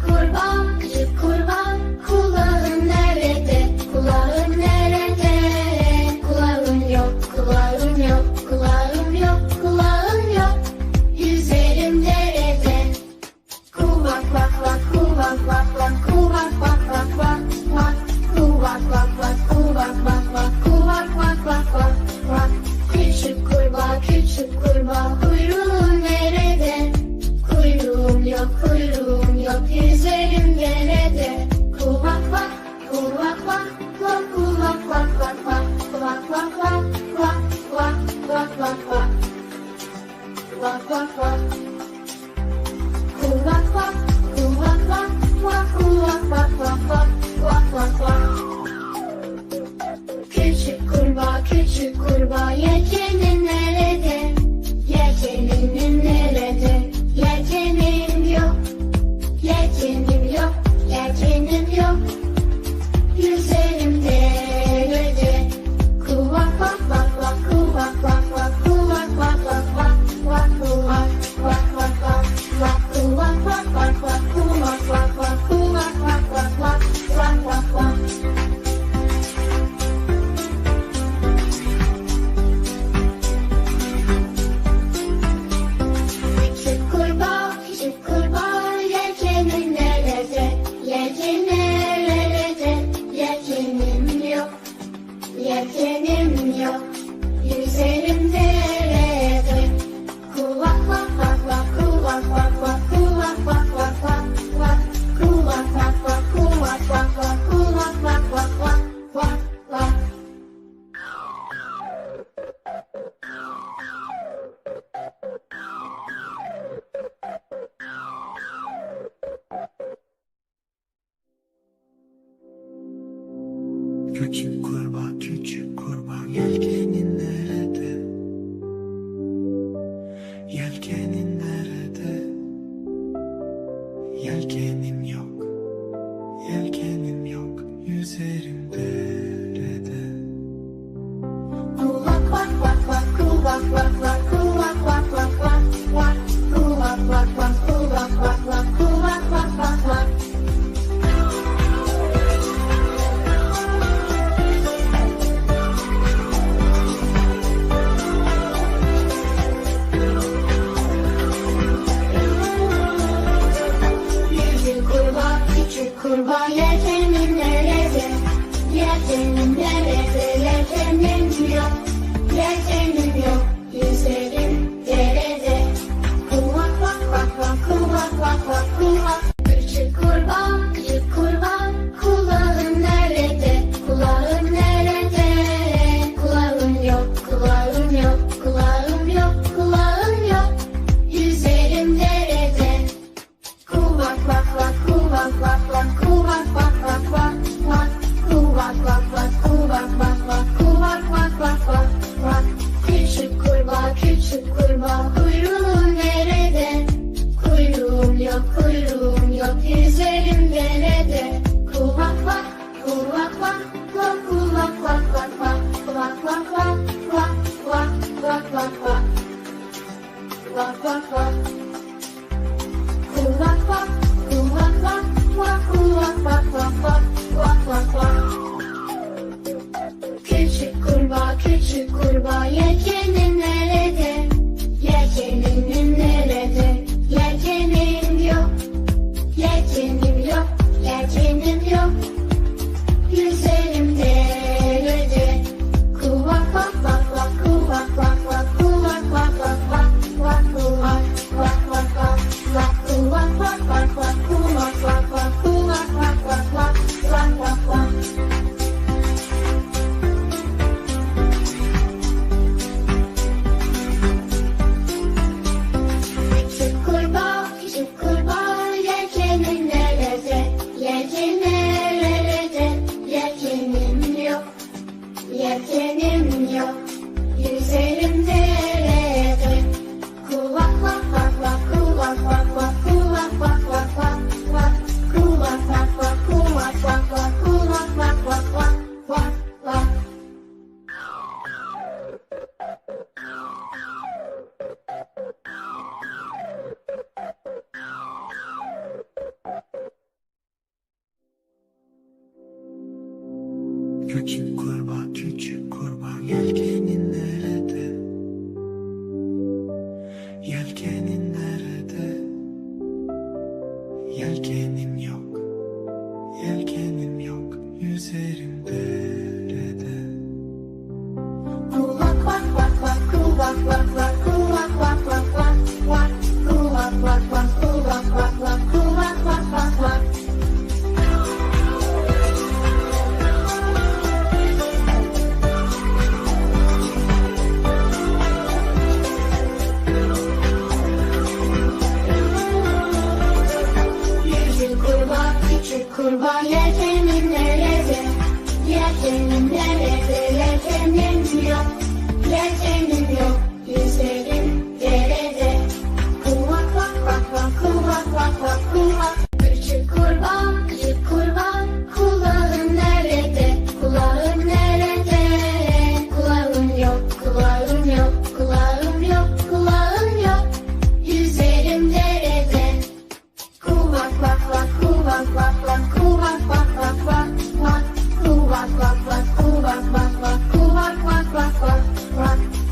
kurban, küçük kurban Kulağın nerede, kulağın nerede Kulağın yok, kulağın yok, kulağın yok, kulağın yok Yüzerim derede Kuvak vak vak, kuvak vak vak, kuvak vak kuvak kuvak kuvak küçük kurbağa, küçük kurbağa, kuyruğu Yetenim yok, yüzerim nerede? Kulak bak bak bak kulak. küçük kurbağa. Virginia. Yelkenim yok, yüzerimde Küçük kurbağa küçük kurbağa